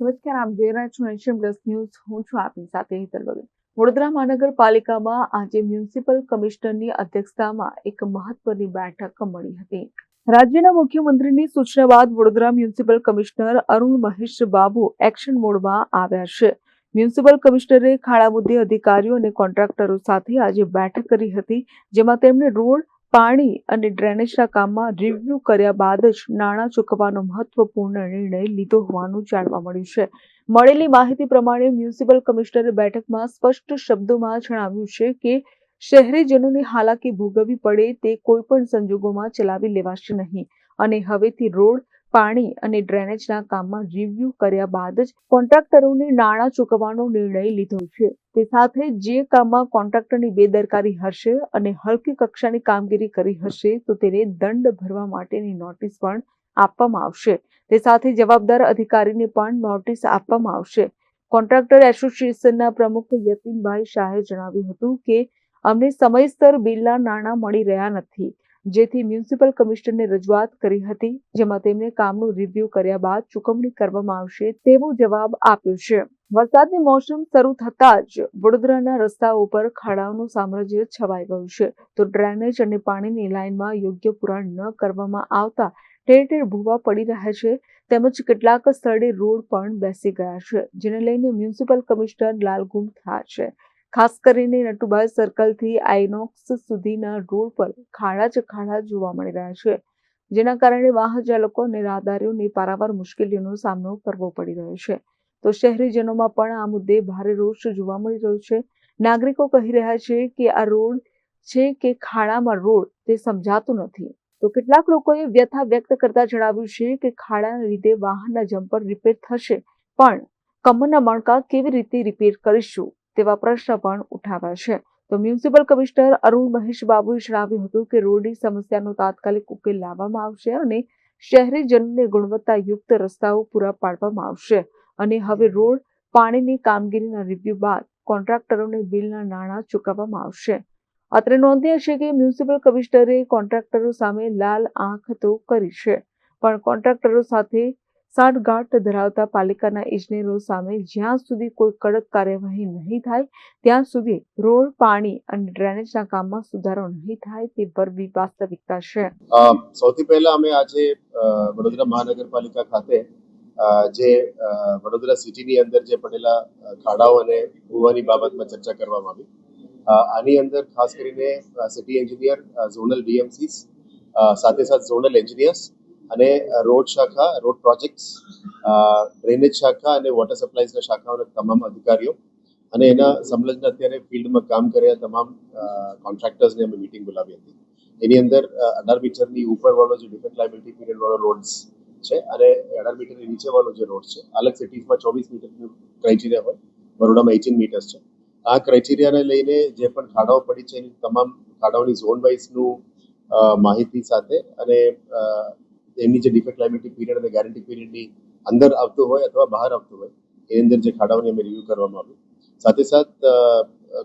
નમસ્કાર, આપ જોઈ રહ્યા છો નેશન પ્લસ ન્યૂઝ. હું છું આપની સાથે હેતલ વગર વડોદરા મહાનગરપાલિકામાં આજે મ્યુનિસિપલ કમિશનરની અધ્યક્ષતામાં એક મહત્વની બેઠક મળી હતી. રાજ્યના મુખ્યમંત્રીની સૂચના બાદ Vadodara municipal commissioner Arun Mahesh Babu action મોડમાં આવ્યા છે. મ્યુનિસિપલ કમિશનરે ખાડા મુદ્દે અધિકારીઓ અને કોન્ટ્રાક્ટરો સાથે આજે બેઠક કરી હતી, જેમાં તેમણે રોડ પાણી અને ડ્રેનેજના કામમાં રિવ્યૂ કર્યા બાદ જ નાણાં ચૂકવવાનો મહત્વપૂર્ણ નિર્ણય લીધો હોવાનું જાણવા મળ્યું છે. મળેલી માહિતી પ્રમાણે મ્યુનિસિપલ કમિશનરે બેઠકમાં સ્પષ્ટ શબ્દોમાં જણાવ્યું છે કે શહેરીજનોની હાલાકી ભોગવવી પડે તે કોઈ પણ સંજોગોમાં ચલાવી લેવાશે નહીં અને હવેથી રોડ પાણી અને ડ્રેનેજના કામમાં રિવ્યુ કર્યા બાદ જ કોન્ટ્રાક્ટરોને નાણાં ચૂકવવાનો નિર્ણય લીધો છે. તે સાથે જે કામમાં કોન્ટ્રાક્ટરની બેદરકારી હશે અને હલકી કક્ષાની કામગીરી કરી હશે, તો તેને દંડ ભરવા માટેની નોટિસ પણ આપવામાં આવશે. તે સાથે જવાબદાર અધિકારીને પણ નોટિસ આપવામાં આવશે. કોન્ટ્રાક્ટર એસોસિએશનના પ્રમુખ યતીનભાઈ શાહે જણાવ્યું હતું કે, અમને સમયસર બિલના નાણાં મળી રહ્યા નથી. જેથી મ્યુનિસિપલ કમિશનરને રજૂઆત કરી હતી, જેમાં તેમણે કામનું રિવ્યુ કર્યા બાદ ચૂકવણી કરવામાં આવશે તેવો જવાબ આપ્યો છે. વરસાદની મોસમ શરૂ થતાં જ વડોદરાના રસ્તાઓ ઉપર ખાડાઓનું સામ્રાજ્ય છવાઈ ગયું છે. તો ડ્રેનેજ અને પાણીની લાઇનમાં યોગ્ય પુરાણ ન કરવામાં આવતા ઠેર ઠેર ભૂવા પડી રહ્યા છે. તેમજ કેટલાક સ્થળે રોડ પણ બેસી ગયા છે, જેને લઈને મ્યુનિસિપલ કમિશનર લાલગુમ થયા છે. ખાસ કરીને નટુભાઈ સર્કલથી આઇનોક્સ સુધીના રોડ પર ખાડા જ ખાડા જોવા મળી રહ્યા છે, જેના કારણે વાહન ચાલકો અને રાહદારીઓને પારાવાર મુશ્કેલીઓનો સામનો કરવો પડી રહ્યો છે. તો શહેરીજનોમાં પણ આ મુદ્દે ભારે રોષ જોવા મળી રહ્યો છે. નાગરિકો કહી રહ્યા છે કે આ રોડ છે કે ખાડામાં રોડ તે સમજાતું નથી. તો કેટલાક લોકોએ વ્યથા વ્યક્ત કરતા જણાવ્યું છે કે ખાડાના લીધે વાહનના જમ્પર રિપેર થશે, પણ કમરના મણકા કેવી રીતે રિપેર કરીશું? તેવા પ્રશ્ન પણ ઉઠાવ્યા છે. તો મ્યુનિસિપલ કમિશનર અરુણ મહેશ બાબુએ જણાવ્યું હતું કે રોડની સમસ્યાનો તાત્કાલિક ઉકેલ લાવવામાં આવશે અને શહેરીજનોને ગુણવત્તાયુક્ત રસ્તાઓ પૂરા પાડવામાં આવશે. અને હવે રોડ પાણીની કામગીરીના રિવ્યુ બાદ કોન્ટ્રાક્ટરોને બિલના નાણાં ચૂકવવામાં આવશે. અત્રે નોંધ્ય છે કે મ્યુનિસિપલ કમિશનરે કોન્ટ્રાક્ટરો સામે લાલ આંખ તો કરી છે, પણ કોન્ટ્રાક્ટરો સાથે સાંઠગાંઠ ધરાવતા પાલિકાના ઇજનેરો સામે જ્યાં સુધી કોઈ કડક કાર્યવાહી નહીં થાય, ત્યાં સુધી રોડ, પાણી અને ડ્રેનેજના કામમાં સુધારો નહીં થાય તે ભરવી વાસ્તવિકતા છે. સૌથી પહેલા અમે આજે વડોદરા મહાનગરપાલિકા ખાતે જે વડોદરા સિટીની અંદર જે પડેલા ખાડાઓ અને ભૂવાની બાબતમાં ચર્ચા કરવામાં આવી. આની અંદર ખાસ કરીને સિટી એન્જિનિયર ઝોનલ ડીએમસીસ સાથે સાથે ઝોનલ એન્જિનિયર્સ અને રોડ શાખા, રોડ પ્રોજેક્ટ્સ ડ્રેનેજ શાખા અને વોટર સપ્લાયઝના શાખાઓના તમામ અધિકારીઓ અને એના સંલગ્ન અત્યારે ફિલ્ડમાં કામ કર્યા તમામ કોન્ટ્રાક્ટર્સને અમે મિટિંગ બોલાવી હતી. એની અંદર અઢાર મીટરની ઉપરવાળો જે ડિફરન્ટ લાયબિલિટી પીરિયડવાળો રોડ્સ છે અને અઢાર મીટરની નીચેવાળો જે રોડ છે, અલગ સિટીઝમાં ચોવીસ મીટરનું ક્રાઇટેરિયા હોય, બરોડામાં એટીન મીટર્સ છે. આ ક્રાઇટેરિયાને લઈને જે પણ ખાડાઓ પડી છે એની તમામ ખાડાઓની ઝોન વાઇઝનું માહિતી સાથે અને એમની જે ડિફેક્ટ લાયબિલિટી પીરિયડ અને ગેરંટી પીરિયડની અંદર આવતું હોય અથવા બહાર આવતું હોય, એની અંદર જે ખાડાઓને અમે રિવ્યૂ કરવામાં આવ્યું સાથે સાથ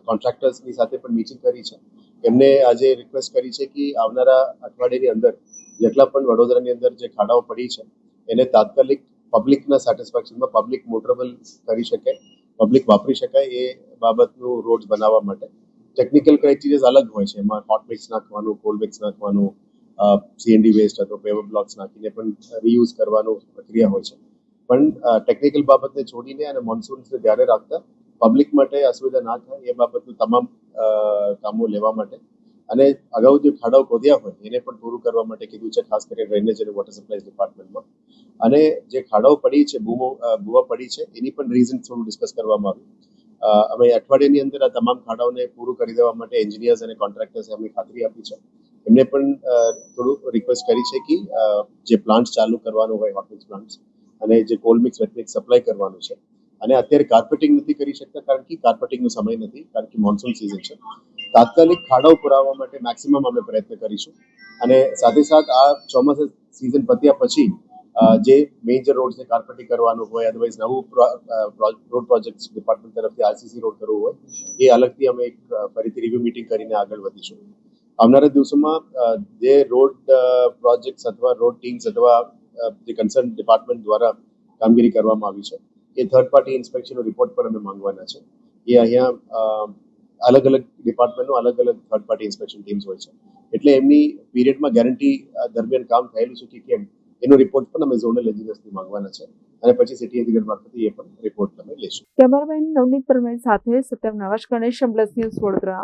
કોન્ટ્રાક્ટર્સની સાથે પણ મીટિંગ કરી છે. એમને આજે રિક્વેસ્ટ કરી છે કે આવનારા અઠવાડિયાની અંદર જેટલા પણ વડોદરાની અંદર જે ખાડાઓ પડી છે, એને તાત્કાલિક પબ્લિકના સેટિસ્ફેક્શનમાં પબ્લિક મોટરેબલ કરી શકે પબ્લિક વાપરી શકાય એ બાબતનું રોડ બનાવવા માટે. ટેકનિકલ ક્રાઇટેરિયાઝ અલગ હોય છે. એમાં હોટ મિક્સ નાખવાનું કોલ્ડ મિક્સ નાખવાનું સીએનડી વેસ્ટ અથવા પેવર બ્લોક્સ નાખીને પણ રીયુઝ કરવાનું પ્રક્રિયા હોય છે. પણ ટેકનિકલ બાબતને છોડીને અને મોન્સૂન્સને ધ્યાને રાખતા પબ્લિક માટે અસુવિધા ના થાય એ બાબતનું તમામ કામો લેવા માટે. અને અગાઉ જે ખાડાઓ ખોદ્યા હોય એને પણ પૂરું કરવા માટે કીધું છે ખાસ કરીને ડ્રેનેજ અને વોટર સપ્લાય ડિપાર્ટમેન્ટમાં અને જે ખાડાઓ પડી છે અ, ભૂવા પડી છે એની પણ રીઝન થોડું ડિસ્કસ કરવામાં આવ્યું. અમે અઠવાડિયાની અંદર આ તમામ ખાડાઓને પૂરું કરી દેવા માટે એન્જિનિયર્સ અને કોન્ટ્રાક્ટર્સે અમને ખાતરી આપી છે. એમને પણ થોડું રિક્વેસ્ટ કરી છે કે જે પ્લાન્ટ ચાલુ કરવાનું હોય હોટમિક્સ પ્લાન્ટ અને જે cold mix mix wet mix supply કરવાનું છે. અને અત્યારે કાર્પેટિંગ નથી કરી શકતા, કારણ કે કાર્પેટિંગનો સમય નથી, કારણ કે મોન્સૂન સિઝન છે. તાત્કાલિક ખાડાઓ પુરાવવા માટે મેક્સિમમ અમે પ્રયત્ન કરીશું. અને સાથે સાથ આ ચોમાસા સિઝન પત્યા પછી જે મેજર રોડ છે કાર્પેટિંગ કરવાનું હોય અદરવાઇઝ નવું રોડ પ્રોજેક્ટ ડિપાર્ટમેન્ટ તરફથી આરસીસી રોડ કરવું હોય, એ અલગથી અમે એક ફરીથી રિવ્યુ મિટિંગ કરીને આગળ વધીશું. આવનારા દિવસોમાં જે રોડ પ્રોજેક્ટ્સ અથવા રોડ ટીમ્સ અથવા જે કન્સર્ન ડિપાર્ટમેન્ટ દ્વારા કામગીરી કરવામાં આવી છે, એ થર્ડ પાર્ટી ઇન્સ્પેક્શનનો રિપોર્ટ પણ અમે માંગવાના છે. એ અહીંયા અલગ અલગ ડિપાર્ટમેન્ટનું અલગ અલગ થર્ડ પાર્ટી ઇન્સ્પેક્શન ટીમ્સ હોય છે. એટલે એમની પીરિયડમાં ગેરંટી દરમિયાન કામ થયેલું છે કે કેમ, એનો રિપોર્ટ પણ અમે ઝોનલ એન્જિનિયર્સથી માંગવાના છે. અને પછી સિટી અધિકારી મારફતે એ પણ રિપોર્ટ અમે લઈશું. કેમેરામેન નવનીત પરમેન સાથે સત્યમ નવાશ ગણેશ પ્લસ ન્યૂઝ વડોદરા.